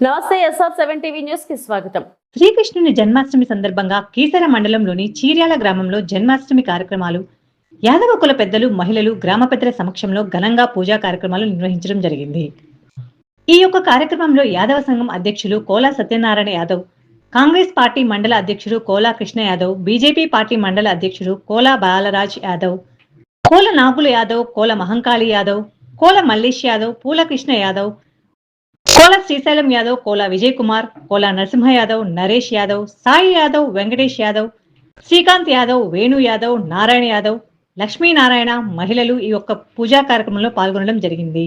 నమస్తే SR seven TV న్యూస్కి స్వాగతం. శ్రీకృష్ణుని జన్మాష్టమి సందర్భంగా కీసర మండలంలోని చీర్యాల గ్రామంలో జన్మాష్టమి కార్యక్రమాలు యాదవ కుల పెద్దలు మహిళలు గ్రామ పెద్దల సమక్షంలో ఘనంగా పూజా కార్యక్రమాలు నిర్వహించడం జరిగింది. ఈ యొక్క కార్యక్రమంలో యాదవ సంఘం అధ్యక్షులు కోలా సత్యనారాయణ యాదవ్ కాంగ్రెస్ పార్టీ మండల అధ్యక్షుడు కోలా కృష్ణ యాదవ్ బీజేపీ పార్టీ మండల అధ్యక్షుడు కోలా బాలరాజ్ యాదవ్ కోల నాగుల యాదవ్ కోల మహంకాళి యాదవ్ కోల మల్లేష్ యాదవ్ పూల కృష్ణ యాదవ్ కోల శ్రీశైలం యాదవ్ కోల విజయ్ కుమార్ కోల నరసింహ యాదవ్ నరేష్ యాదవ్ సాయి యాదవ్ వెంకటేష్ యాదవ్ శ్రీకాంత్ యాదవ్ వేణు యాదవ్ నారాయణ యాదవ్ లక్ష్మీనారాయణ మహిళలు ఈ యొక్క పూజా కార్యక్రమంలో పాల్గొనడం జరిగింది.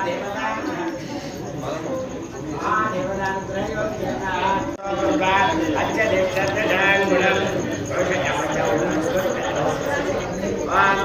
అరే ఈ బండి